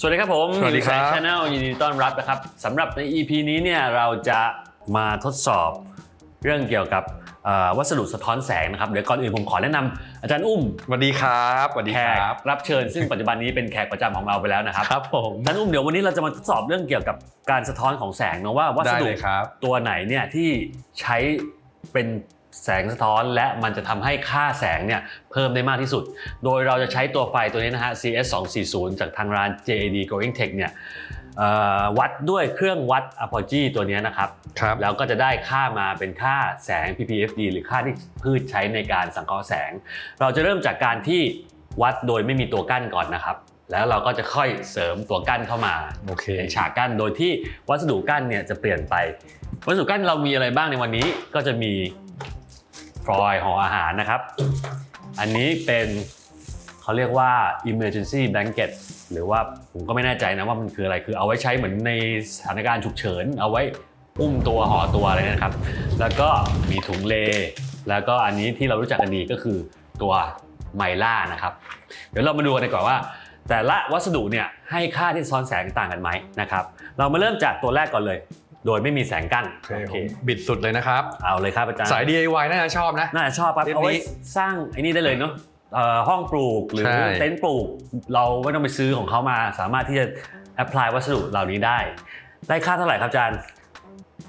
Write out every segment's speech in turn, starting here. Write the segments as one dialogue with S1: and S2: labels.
S1: สวัสดีครับผม
S2: สวัสดีครับ
S1: ช anel ยินดีต้อนรับนะครับสำหรับใน EP นี้เนี่ยเราจะมาทดสอบเรื่องเกี่ยวกับเอ่อวัสดุสะท้อนแสงนะครับเดี๋ยวก่อนอื่นผมขอแนะนำอาจารย์อุ้ม
S2: สวัสดีครับสวัสดี
S1: แข
S2: ค
S1: ก
S2: รับ
S1: รับเชิญ ซึ่งปัจจุบันนี้เป็นแขกประจำของเราไปแล้วนะครับ
S2: ครับผม
S1: อาจารย์อุ้มเดี๋ยววันนี้เราจะมาทดสอบเรื่องเกี่ยวกับการสะท้อนของแสงนะว่าวัส
S2: ได้
S1: ดุ
S2: เลยครับ
S1: ตัวไหนเนี่ยที่ใช้เป็น แสงสะท้อนและมันจะทำให้ค่าแสงเนี่ยเพิ่มได้มากที่สุด โดยเราจะใช้ตัวไฟตัวนี้นะฮะ CS 2 4 0จากทางร้าน JAD Growing Tech เนี่ยเอ่อวัดด้วยเครื่องวัด Apogee ตัวนี้นะครับ
S2: ครับ
S1: แล้วก็จะได้ค่ามาเป็นค่าแสง ppfd หรือค่าที่พืชใช้ในการสังเคราะห์แสง เราจะเริ่มจากการที่วัดโดยไม่มีตัวกั้นก่อนนะครับ แล้วเราก็จะค่อยเสริมตัวกั้นเข้ามา
S2: โอเค
S1: เป็นฉากกั้นโดยที่วัสดุกั้นเนี่ยจะเปลี่ยนไป วัสดุกั้นเรามีอะไรบ้างในวันนี้ก็จะมี ฟอยห่ออาหารนะครับ อันนี้เป็นเขาเรียกว่า emergency blanket หรือว่าผมก็ไม่แน่ใจนะว่ามันคืออะไรคือเอาไว้ใช้เหมือนในสถานการณ์ฉุกเฉิน เอาไว้อุ้มตัวห่อตัวอะไรนะครับ แล้วก็มีถุงเล แล้วก็อันนี้ที่เรารู้จักกันดีก็คือตัวไมล่านะครับ เดี๋ยวเรามาดูกันดีกว่าว่า แต่ละวัสดุเนี่ยให้ค่าที่ซ้อนแสงต่างกันไหมนะครับ เรามาเริ่มจากตัวแรกก่อนเลย โดยไม่มีแสงกั้น
S2: โอเคผมบิดสุดเลยนะครับ
S1: เอาเลยครับอาจารย์
S2: สาย DIY น่าจะชอบนะ
S1: น่าจะชอบครับ
S2: เล่มนี้
S1: เอาไว้สร้างไอ้นี่ได้เลยเนาะเอ่อห้องปลูกหรือ
S2: ใช่
S1: เต็นท์ปลูก เราไม่ต้องไปซื้อของเขามา สามารถที่จะแอพพลายวัสดุเหล่านี้ได้ ได้ค่าเท่าไหร่ครับอาจารย์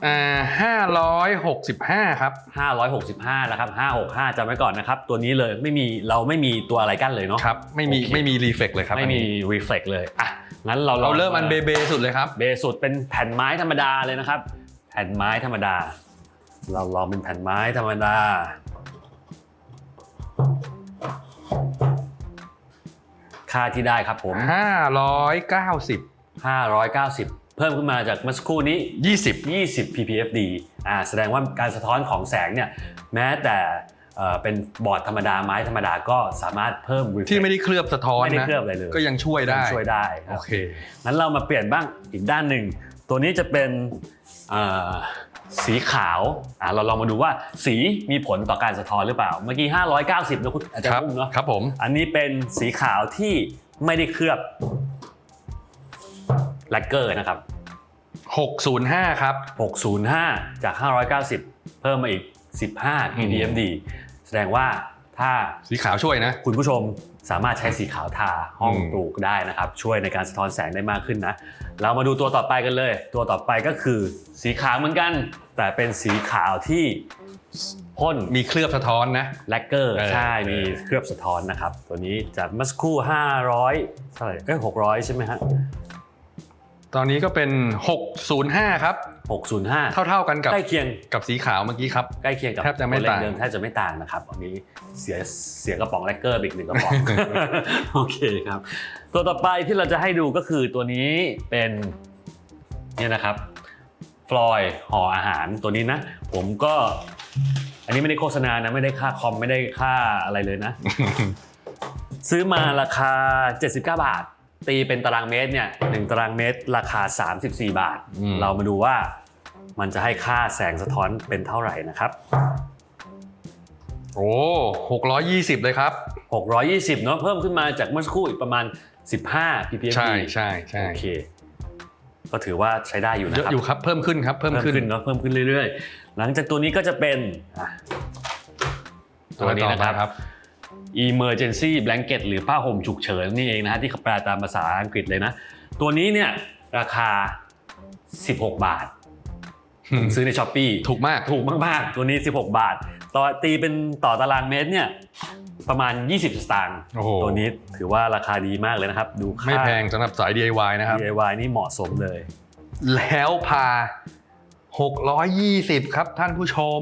S2: อ่าห้าร้อยหกสิบห้าครับ
S1: 565นะครับ565จำไว้ก่อนนะครับ ตัวนี้เลยไม่มีเราไม่มีตัวอะไรกั้นเลยเนาะ
S2: ครับ ไม่มี
S1: โอเค
S2: ไม่มีรีเฟกเลยครับ
S1: ไม่มี reflect เลยอะงั้นเรา
S2: เราเริ่มอันเบเบสุดเลยครับ
S1: เบสุดเป็นแผ่นไม้ธรรมดาเลยนะครับ แผ่นไม้ธรรมดา เราลองเป็นแผ่นไม้ธรรมดา ค่าที่ได้ครับผม
S2: ห้าร้อยเก้าสิบ
S1: 590 เพิ่มขึ้นมาจากเมื่อสักครู่นี้
S2: ยี่สิบ
S1: 20 ppfd อ่าแสดงว่าการสะท้อนของแสงเนี่ยแม้แต่เอ่อเป็นบอร์ดธรรมดาไม้ธรรมดาก็สามารถเพิ่ม reflect
S2: ที่ไม่ได้เคลือบสะท้อน
S1: ไม่ได้
S2: นะ
S1: เคลือบอะไรเลย
S2: ก็ยังช่วยได้
S1: ช่วยได้ค
S2: โอ
S1: รับ
S2: เค
S1: งั้นเรามาเปลี่ยนบ้างอีกด้านหนึ่ง ตัวนี้จะเป็นเอ่อสีขาวอะเราลองมาดูว่าสีมีผลต่อการสะท้อนหรือเปล่า เมื่อกี้ 590นะคุณอาจาร
S2: ครับ
S1: ย์อุ้มเนาะ
S2: ครับผม
S1: อันนี้เป็นสีขาวที่ไม่ได้เคลือบแลกเกอร์นะครับ
S2: หกศูนย์ห้าครับ
S1: 605 จาก 590 เพิ่มมาอีก 15 ppmd แสดงว่าถ้า
S2: สีขาวช่วยนะ
S1: คุณผู้ชมสามารถใช้สีขาวทาห้อง
S2: อืม
S1: ปลูกได้นะครับ ช่วยในการสะท้อนแสงได้มากขึ้นนะ เรามาดูตัวต่อไปกันเลย ตัวต่อไปก็คือ สีขาวเหมือนกัน แต่เป็นสีขาวที่พ่น
S2: มีเคลือบสะท้อนนะ
S1: แลกเกอร์
S2: เออ
S1: ใช่
S2: เออ
S1: มีเคลือบสะท้อนนะครับ ตัวนี้จากเมื่อสักครู่500เท่าไหร่เอ้ย600 ใช่ไหมฮะ
S2: ตอนนี้ก็เป็นหกศูนย์ห้าครับ
S1: 605
S2: เท่าๆกันกับ
S1: ใกล้เคียง
S2: กับสีขาวเมื่อกี้ครับ
S1: ใกล้เคียงกับ
S2: แทบจะไม่
S1: ตัวเลข
S2: ต่าง
S1: เดิมแทบจะไม่ต่างนะครับอันนี้เสียเสียกระป๋องแลกเกอร์ไปอีกหนึ่งกระป๋องโอเคครับ ตัวต่อไปที่เราจะให้ดูก็คือตัวนี้เป็นเนี่ยนะครับฟลอยห่ออาหารตัวนี้นะ ผมก็อันนี้ไม่ได้โฆษณานะไม่ได้ค่าคอมไม่ได้ค่าอะไรเลยนะ ซื้อมาราคา 79 บาท ตีเป็นตารางเมตรเนี่ยหนึ่งตารางเมตรราคา 34 บาท
S2: อืม
S1: เรามาดูว่ามันจะให้ค่าแสงสะท้อนเป็นเท่าไหร่นะครับ
S2: โอ้หกร้อยยี่สิบเลยครับ
S1: 620 เนอะเพิ่มขึ้นมาจากเมื่อสักครู่อีกประมาณ 15 ppm
S2: ใช่ใช่ใช่
S1: โอเค ก็ถือว่าใช้ได้อยู่นะ
S2: เยอะ
S1: ครับ
S2: อยู่ครับเพิ่มขึ้นครับเพิ่ม
S1: เพิ่ม
S2: ขึ้น
S1: ขึ้น เนอะเพิ่มขึ้นเรื่อยๆ หลังจากตัวนี้ก็จะเป็นอะตัวนี้นะครับ
S2: ครับ
S1: emergency blanket หรือผ้าห่มฉุกเฉินนี่เองนะฮะที่เขาแปลตามภาษาอังกฤษเลยนะ ตัวนี้เนี่ยราคา 16 บาท ซื้อในช้อปปี
S2: ถูกมาก
S1: ถูกมากๆ ตัวนี้ 16 บาท ต่อตีเป็นต่อตารางเมตรเนี่ยประมาณ 20 สตางค์
S2: โอ้โห
S1: ตัวนี้ถือว่าราคาดีมากเลยนะครับ ดูค่า
S2: ไม่แพงสำหรับสาย DIY นะครับ
S1: DIY นี่เหมาะสมเลย
S2: แล้วพา 620 ครับท่านผู้ชม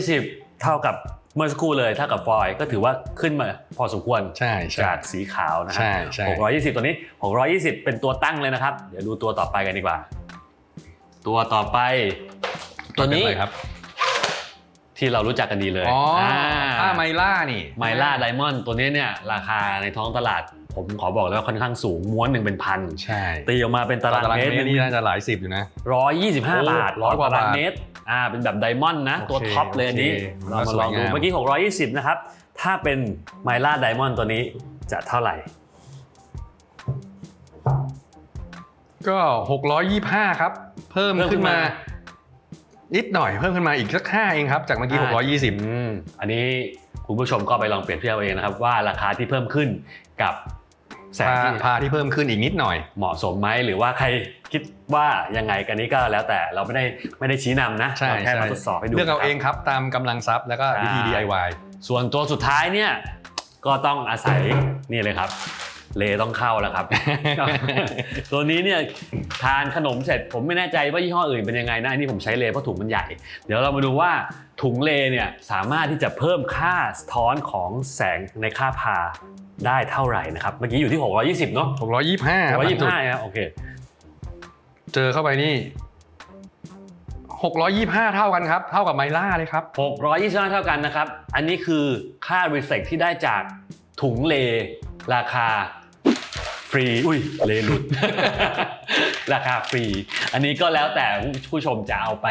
S1: 620 เท่ากับ เมื่อสักครู่เลยเท่ากับฟอยล์ก็ถือว่าขึ้นมาพอสมควร
S2: ใช่ใช่
S1: จากสีขาวนะครั
S2: ใช่ใช่
S1: 620 ตัวนี้ 620 เป็นตัวตั้งเลยนะครับ เดี๋ยวดูตัวต่อไปกันดีกว่า ตัวต่อไป ตัวนี้
S2: เป็อะไรครับ
S1: ที่เรารู้จักกันดีเลย
S2: อ๋ออาผ้าไมล่านี่
S1: ไมล่าไดมอนด์ตัวนี้เนี่ยราคาในท้องตลาดผมขอบอกเลยว่าค่อนข้างสูงม้วนหนึ่งเป็นพัน
S2: ใช่
S1: ตีออกมาเป็นตารางเมตร
S2: นี่น่าจะหลายสิบอยู่นะ
S1: ร้อยยี่สิบห้า
S2: โอ้
S1: บาท
S2: ร้อยกว่า
S1: ตาราง
S2: บาท
S1: เมตรอ่าเป็นแบบไดมอนด์นะ
S2: โอเค
S1: ตัวท็อปเลยอันนี้
S2: โอเค
S1: เรามาลองดู
S2: สวยงาม
S1: เมื่อกี้ 620 นะครับ ถ้าเป็นไมล่าไดมอนด์ตัวนี้จะเท่าไหร่
S2: ก็ 625 ครับ เพิ่ม
S1: เพิ่มขึ้
S2: ขึ้น
S1: น
S2: มา
S1: มา
S2: นิดหน่อยเพิ่มขึ้นมาอีกสักห้าเองครับ จากเมื่อกี้ 620
S1: อืมอันนี้คุณผู้ชมก็ไปลองเปรียบเทียบเอาเองนะครับว่าราคาที่เพิ่มขึ้นกับแสง
S2: พา
S1: ที่
S2: พาที่เพิ่มขึ้นอีกนิดหน่อย
S1: เหมาะสมไหมหรือว่าใครคิดว่ายังไงกันนี้ก็แล้วแต่เราไม่ได้ไม่ได้ชี้นำนะ
S2: ใช่
S1: เราแค่
S2: ใช่
S1: มาทดสอบให้ดู
S2: เลือกเอา
S1: นะค
S2: เอ
S1: รับ
S2: งครับตามกำลังทรัพย์แล้วก็วิธี
S1: ใช่
S2: DIY
S1: ส่วนตัวสุดท้ายเนี่ยก็ต้องอาศัยนี่เลยครับ เลต้องเข้าแล้วครับ ตัวนี้เนี่ย ทานขนมเสร็จผมไม่แน่ใจว่ายี่ห้ออื่นเป็นยังไงนะอันนี้ผมใช้เลเพราะถุงมันใหญ่ เดี๋ยวเรามาดูว่าถุงเลเนี่ยสามารถที่จะเพิ่มค่าสะท้อนของแสงในค่าพาได้เท่าไหร่นะครับ เมื่อกี้อยู่ที่ 620 เนาะ
S2: 625ครับ
S1: 625นะโอเค
S2: เจอเข้าไปนี่ 625 เท่ากันครับ เท่ากับไมล่าเลยครับ
S1: 625 เท่ากันนะครับ อันนี้คือค่า reflect ที่ได้จากถุงเลราคาฟรี อุ้ย เลหลุด ราคาฟรี อันนี้ก็แล้วแต่ผู้ชมจะเอาไป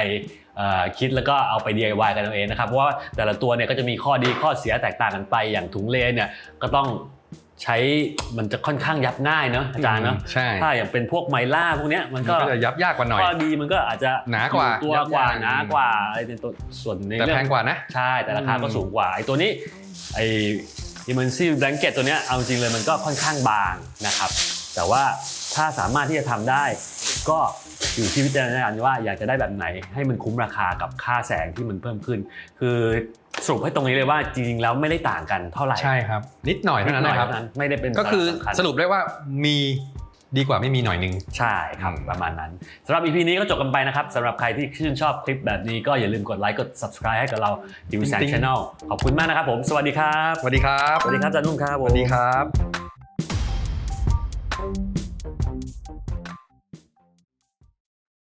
S1: เอ่อคิดแล้วก็เอาไป DIY กันเอาเองนะครับเพราะว่าแต่ละตัวเนี่ยก็จะมีข้อดีข้อเสียแตกต่างกันไปอย่างถุงเลเนี่ยก็ต้องใช้มันจะค่อนข้างยับง่ายเนาะอาจารย์เนาะ
S2: ใช่
S1: ถ้าอย่างเป็นพวกไมล่าพวกเนี้ยมัน
S2: มัน
S1: ก็
S2: ก็จะยับยากกว่าหน่อย
S1: ข้อดีมันก็อาจจะ
S2: หนากว่า
S1: อยู่ตัว
S2: ยับ
S1: กว่า
S2: ยั้ง
S1: หนากว่าอะไรเป็นตัวส่วนใน
S2: แต่
S1: เรื่
S2: แพงกว่านะ
S1: ใช่แต่ราคาก็
S2: อืม
S1: สูงกว่าไอ้ตัวนี้ไอ้ immersive blanket ตัวเนี้ยเอาจริงเลยมันก็ค่อนข้างบางนะครับ แต่ว่า ถ้าสามารถที่จะทำได้ ก็อยู่ที่วิจารณญาณว่าอยากจะได้แบบไหนให้มันคุ้มราคากับค่าแสงที่มันเพิ่มขึ้น คือสรุปให้ตรงนี้เลยว่าจริงๆแล้วไม่ได้ต่างกันเท่าไหร่
S2: ใช่ครับ นิดหน่อย
S1: นิ
S2: เท่า
S1: ด
S2: นั้น
S1: หน่อย
S2: นะครับ
S1: เท่านั้นไม่ได้เป็น
S2: ก็คือ
S1: สาระสำคัญ
S2: สรุปได้ว่ามีดีกว่าไม่มีหน่อยหนึง
S1: ใช่ครับประมาณนั้นสำหรับ EP นี้ก็จบกันไปนะครับสำหรับใครที่ชื่นชอบคลิปแบบนี้ก็อย่าลืมกดไลค์กด subscribe ให้กับเราดิวแสง
S2: ติ๊งๆ
S1: ช n แนลขอบคุณมากนะครับผม สวัสดีครับ
S2: สวัสดีครับ
S1: สวัสดีครับอาจารย์นุ่มครับ
S2: สวัสดีครับ